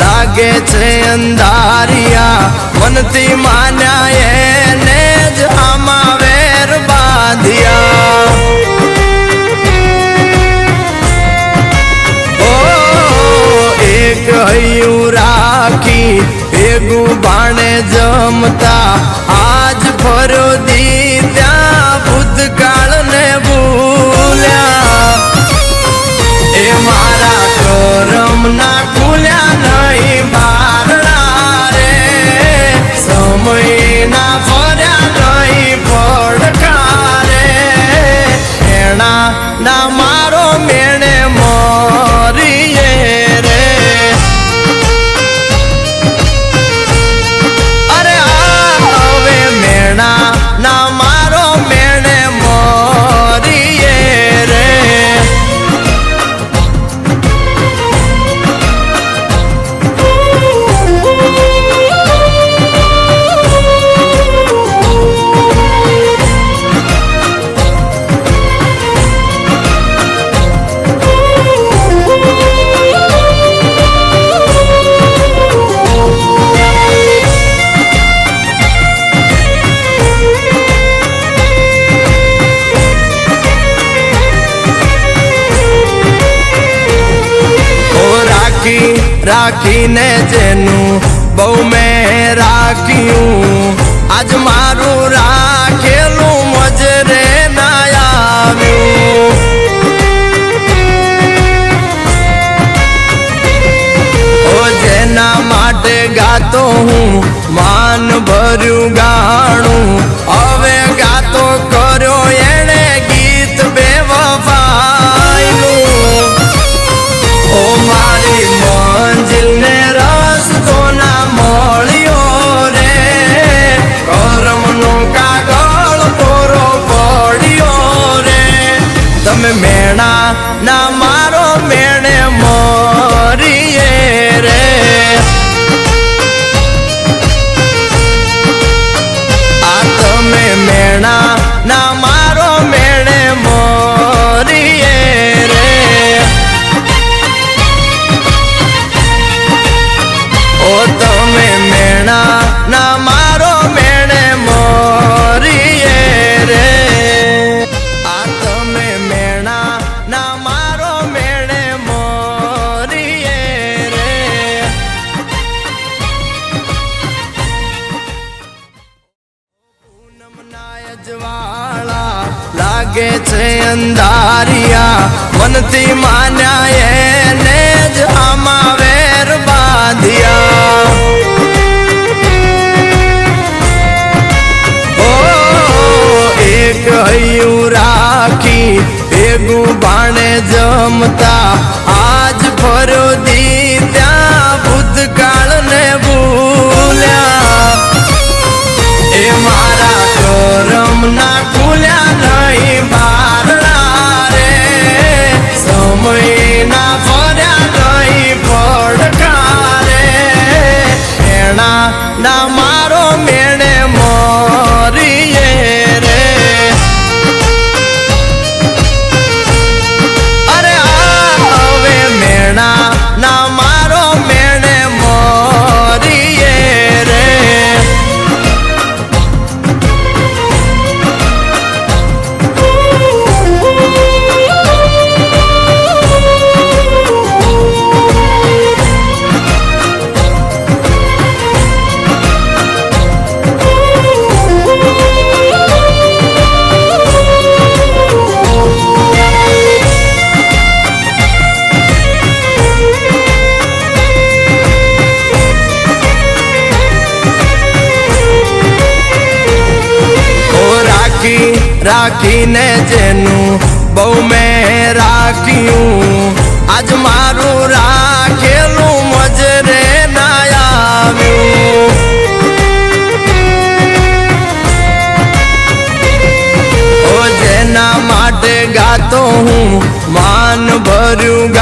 લાગે છે અંધારિયા. મનથી માન્યા એને જ આમાં વેર બાંધ્યા. એક હૈયું રાખી, ભેગું બાણે જમતા. આજ ફરો દી રાખીને જેનું બહુ મેં રાખ્યું. આજ મારું રાખેલું મજરે ના આવ્યું. જેના માટે ગાતો હું, માન ભર્યું ગાણું. મેણા ના મારો મેણે મરીએ લાગે છે અંધારિયા મનથી માન્યા એને જ આમાં વેર બાંધ્યા ઓ એક હૈયું રાખી ભેગું બાણે જમતા આજ ફરો દી ત્યાં ભૂતકાળને મારો મેણે મરીએ રાખીને જેનું બહુ મેં રાખ્યું. આજ મારું રાખેલું મજરે ના આવ્યું. જેના માટે ગાતો હું માન ભર્યું